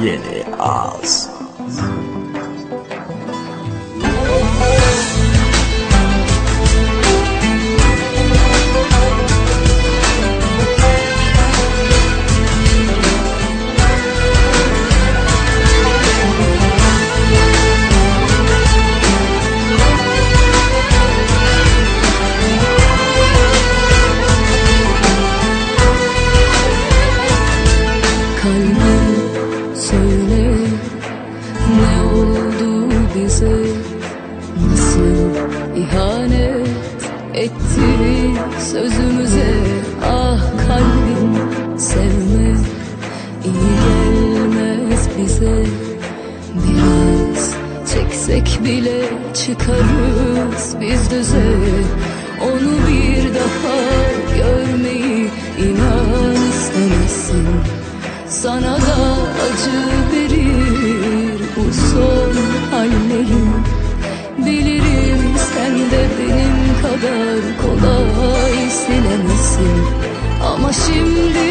Yeni ağız. Bize Nasıl ihanet etti sözümüze Ah kalbim sevme iyi gelmez bize. Biraz çeksek bile çıkarız biz düze. Onu bir daha görmeyi inan istemezsin. Sana da hallerim. Bilirim sen de benim kadar kolay silemezsin. Ama şimdi